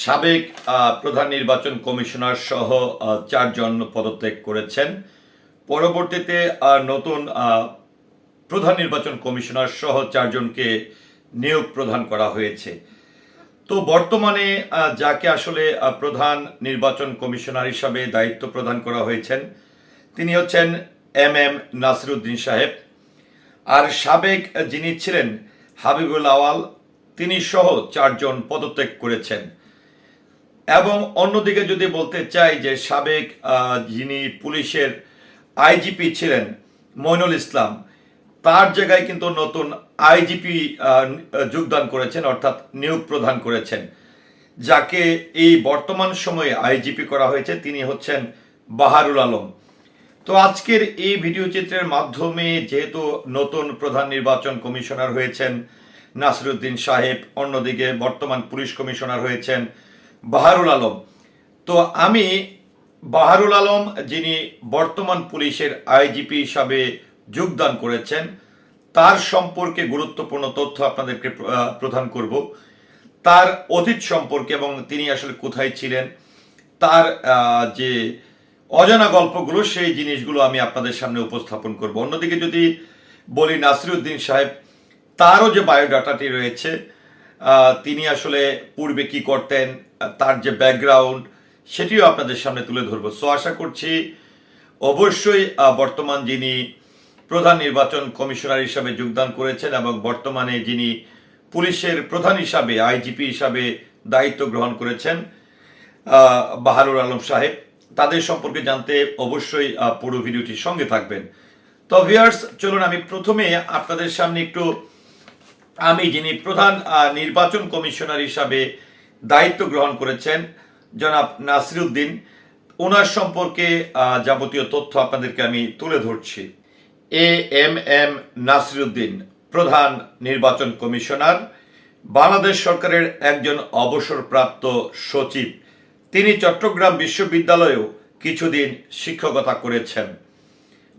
সাবেক প্রধান নির্বাচন কমিশনার সহ চারজন পদত্যাগ করেছেন। পরবর্তীতে নতুন প্রধান নির্বাচন কমিশনার সহ চারজনকে নিয়োগ প্রদান করা হয়েছে। তো বর্তমানে যাকে আসলে প্রধান নির্বাচন কমিশনার হিসাবে দায়িত্ব প্রদান করা হয়েছেন, তিনি হচ্ছেন এম এম নাসিরুদ্দিন সাহেব। আর সাবেক, যিনি ছিলেন হাবিবুল আওয়াল, তিনি সহ চারজন পদত্যাগ করেছেন। এবং অন্যদিকে যদি বলতে চাই যে সাবেক যিনি পুলিশের আইজিপি ছিলেন, মইনুল ইসলাম, তার জায়গায় কিন্তু নতুন আইজিপি যোগদান করেছেন, অর্থাৎ নিয়োগ প্রদান করেছেন। যাকে এই বর্তমান সময়ে আইজিপি করা হয়েছে, তিনি হচ্ছেন বাহারুল আলম। তো আজকের এই ভিডিও চিত্রের মাধ্যমে যেহেতু নতুন প্রধান নির্বাচন কমিশনার হয়েছেন, নাসিরুদ্দিন সাহেব, অন্যদিকে বর্তমান পুলিশ কমিশনার হয়েছেন বাহারুল আলম। তো আমি বাহারুল আলম, যিনি বর্তমান পুলিশের আইজিপি হিসাবে যোগদান করেছেন, তার সম্পর্কে গুরুত্বপূর্ণ তথ্য আপনাদেরকে প্রদান করব। তার অতীত সম্পর্কে এবং তিনি আসলে কোথায় ছিলেন, তার যে অজানা গল্পগুলো, সেই জিনিসগুলো আমি আপনাদের সামনে উপস্থাপন করব। অন্যদিকে যদি বলি নাসিরুদ্দিন সাহেব, তারও যে বায়োডাটাটি রয়েছে তিনি আসলে পূর্বে কি করতেন তার যে ব্যাকগ্রাউন্ড সেটিও আপনাদের সামনে তুলে ধরবো। সো আশা করছি অবশ্যই বর্তমান যিনি প্রধান নির্বাচন কমিশনার হিসাবে যোগদান করেছেন এবং বর্তমানে যিনি পুলিশের প্রধান হিসাবে আইজিপি হিসাবে দায়িত্ব গ্রহণ করেছেন আহ, বাহারুল আলম সাহেব তাদের সম্পর্কে জানতে অবশ্যই পুরো ভিডিওটির সঙ্গে থাকবেন। তো ভিয়ার্স চলুন আমি প্রথমে আপনাদের সামনে একটু আমি যিনি প্রধান নির্বাচন কমিশনার হিসাবে দায়িত্ব গ্রহণ করেছেন জনাব নাসিরুদ্দিন। ওনার সম্পর্কে যাবতীয় তথ্য আপনাদেরকে আমি তুলে ধরছি। এ এম এম নাসিরুদ্দিন, প্রধান নির্বাচন কমিশনার, বাংলাদেশ সরকারের একজন অবসরপ্রাপ্ত সচিব। তিনি চট্টগ্রাম বিশ্ববিদ্যালয়েও কিছুদিন শিক্ষকতা করেছেন।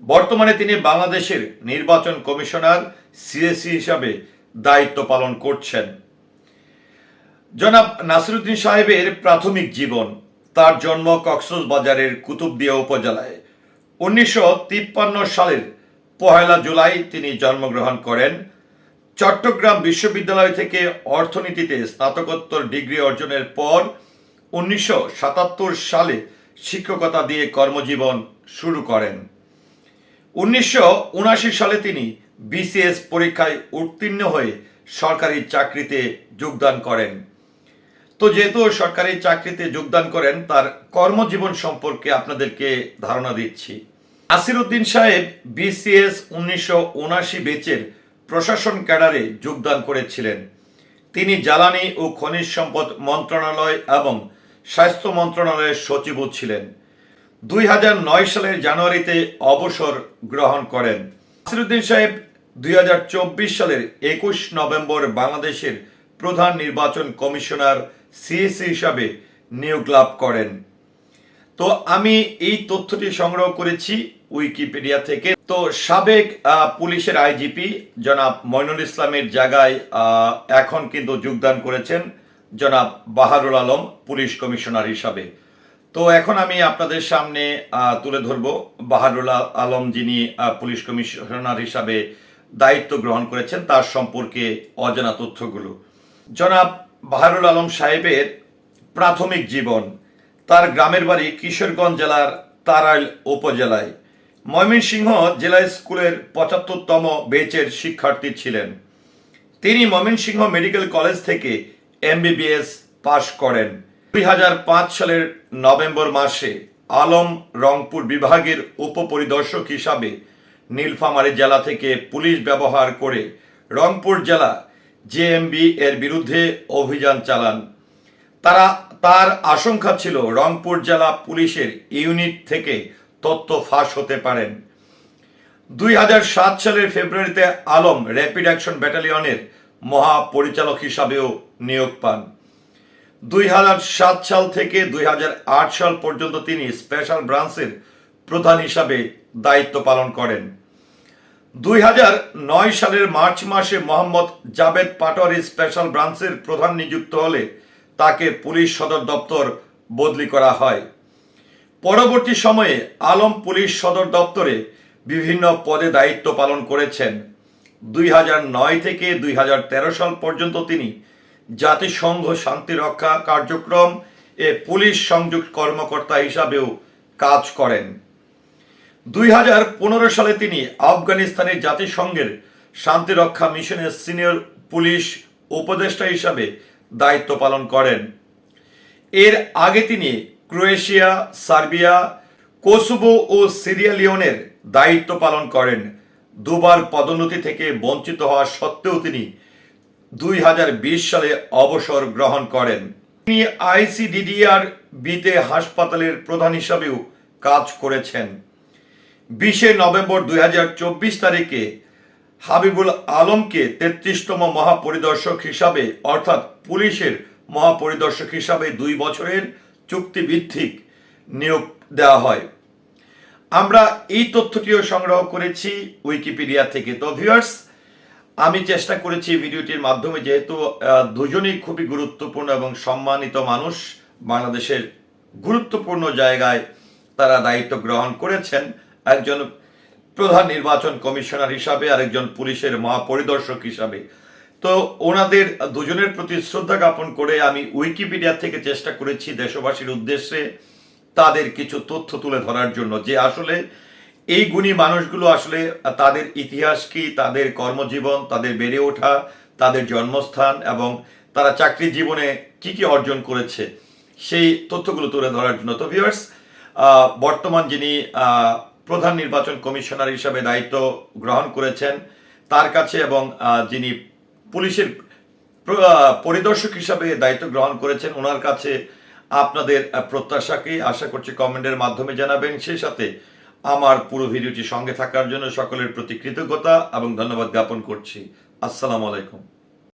বর্তমানে তিনি বাংলাদেশের নির্বাচন কমিশনার সিএসি হিসাবে দায়িত্ব পালন করছেন। জনাব নাসিরুদ্দিন সাহেবের প্রাথমিক জীবন, তার জন্ম কক্সবাজারের কুতুবদিয়া উপজেলায়। উনিশশো তিপ্পান্ন সালের পহেলা জুলাই তিনি জন্মগ্রহণ করেন। চট্টগ্রাম বিশ্ববিদ্যালয় থেকে অর্থনীতিতে স্নাতকোত্তর ডিগ্রি অর্জনের পর উনিশশো সাতাত্তর সালে শিক্ষকতা দিয়ে কর্মজীবন শুরু করেন। উনিশশো উনাশি সালে তিনি বিসিএস পরীক্ষায় উত্তীর্ণ হয়ে সরকারি চাকরিতে যোগদান করেন। তো যেহেতু সরকারি চাকরিতে যোগদান করেন, তার কর্মজীবন সম্পর্কে আপনাদেরকে ধারণা দিচ্ছি। আসিরুদ্দিন সাহেব বিসিএস উনিশশো উনাশি বেচের প্রশাসন ক্যাডারে যোগদান করেছিলেন। তিনি জ্বালানি ও খনিজ সম্পদ মন্ত্রণালয় এবং স্বাস্থ্য মন্ত্রণালয়ের সচিবও ছিলেন। দুই হাজার নয় সালের জানুয়ারিতে অবসর গ্রহণ করেন। নাসিরুদ্দিন সাহেব দুই হাজার চব্বিশ সালের একুশ নভেম্বর বাংলাদেশের প্রধান নির্বাচন কমিশনার সিএসি হিসাবে নিয়োগ লাভ করেন। তো আমি এই তথ্যটি সংগ্রহ করেছি উইকিপিডিয়া থেকে। তো সাবেক পুলিশের আইজিপি জনাব মইনুল ইসলামের জায়গায় এখন কিন্তু যোগদান করেছেন জনাব বাহারুল আলম, পুলিশ কমিশনার হিসাবে। তো এখন আমি আপনাদের সামনে তুলে ধরব বাহারুল আলম যিনি পুলিশ কমিশনার হিসাবে দায়িত্ব গ্রহণ করেছেন তার সম্পর্কে অজানা তথ্যগুলো। জনাব বাহারুল আলম সাহেবের প্রাথমিক জীবন তার গ্রামের বাড়ি কিশোরগঞ্জ জেলার তারাইল উপজেলায়। ময়মনসিংহ জেলা স্কুলের পঁচাত্তরতম বেচের শিক্ষার্থী ছিলেন। তিনি ময়মনসিংহ মেডিকেল কলেজ থেকে এমবিবিএস পাশ করেন। দুই হাজার পাঁচ সালের নভেম্বর মাসে আলম রংপুর বিভাগের উপপরিদর্শক হিসাবে নীলফামারী জেলা থেকে পুলিশ ব্যবহার করে রংপুর জেলা জেএমবি এর বিরুদ্ধে অভিযান চালান। তারা, তার আশঙ্কা ছিল রংপুর জেলা পুলিশের ইউনিট থেকে তথ্য ফাঁস হতে পারেন। দুই হাজার সাত সালের ফেব্রুয়ারিতে আলম র্যাপিড অ্যাকশন ব্যাটালিয়নের মহাপরিচালক হিসাবেও নিয়োগ পান। দুই সাল থেকে দুই হাজার আট সাল পর্যন্ত তিনি স্পেশাল ব্রাঞ্চের প্রধান হিসাবে দায়িত্ব পালন করেন। দুই সালের মার্চ মাসে মোহাম্মদ জাভেদ পাটোয়ারি স্পেশাল ব্রাঞ্চের প্রধান নিযুক্ত হলে তাকে পুলিশ সদর দপ্তর বদলি করা হয়। পরবর্তী সময়ে আলম পুলিশ সদর দপ্তরে বিভিন্ন পদে দায়িত্ব পালন করেছেন। দুই থেকে দুই হাজার তেরো সাল পর্যন্ত তিনি জাতিসংঘ শান্তিরক্ষা কার্যক্রম এ পুলিশ সংযুক্ত কর্মকর্তা হিসাবেও কাজ করেন। দুই হাজার পনেরো সালে তিনি আফগানিস্তানের জাতিসংঘের শান্তিরক্ষা মিশনের সিনিয়র পুলিশ উপদেষ্টা হিসাবে দায়িত্ব পালন করেন। এর আগে তিনি ক্রোয়েশিয়া, সার্বিয়া, কোসোভো ও সিরিয়া লিওনের দায়িত্ব পালন করেন। দুবার পদোন্নতি থেকে বঞ্চিত হওয়া সত্ত্বেও তিনি দুই হাজার বিশ সালে অবসর গ্রহণ করেন। তিনি আইসিডিডিআর বিতে হাসপাতালের প্রধান হিসাবেও কাজ করেছেন। বিশে নভেম্বর দুই হাজার চব্বিশ তারিখে হাবিবুল আলমকে তেত্রিশতম মহাপরিদর্শক হিসাবে, অর্থাৎ পুলিশের মহাপরিদর্শক হিসাবে দুই বছরের চুক্তিভিত্তিক নিয়োগ দেওয়া হয়। আমরা এই তথ্যটিও সংগ্রহ করেছি উইকিপিডিয়া থেকে। তো ভিউয়ার্স আমি চেষ্টা করেছি ভিডিওটির মাধ্যমে যেহেতু দুজনেই খুবই গুরুত্বপূর্ণ এবং সম্মানিত মানুষ, বাংলাদেশের গুরুত্বপূর্ণ জায়গায় তারা দায়িত্ব গ্রহণ করেছেন। একজন প্রধান নির্বাচন কমিশনার হিসাবে, আরেকজন পুলিশের মহাপরিদর্শক হিসাবে। তো ওনাদের দুজনের প্রতি শ্রদ্ধা জ্ঞাপন করে আমি উইকিপিডিয়া থেকে চেষ্টা করেছি দেশবাসীর উদ্দেশ্যে তাদের কিছু তথ্য তুলে ধরার জন্য যে আসলে এই গুণী মানুষগুলো আসলে তাদের ইতিহাস কি, তাদের কর্মজীবন, তাদের বেড়ে ওঠা, তাদের জন্মস্থান এবং তারা চাকরি জীবনে কি কি অর্জন করেছে, সেই তথ্যগুলো তুলে ধরার জন্য। তো ভিউয়ার্স বর্তমান যিনি প্রধান নির্বাচন কমিশনার হিসাবে দায়িত্ব গ্রহণ করেছেন। তার কাছে এবং যিনি পুলিশের পরিদর্শক হিসাবে দায়িত্ব গ্রহণ করেছেন, ওনার কাছে আপনাদের প্রত্যাশাকে আশা করছি কমেন্টের মাধ্যমে জানাবেন। সেই সাথে আমার পুরো ভিডিওটি সঙ্গে থাকার জন্য সকলের প্রতি কৃতজ্ঞতা এবং ধন্যবাদ জ্ঞাপন করছি। আসসালামু আলাইকুম।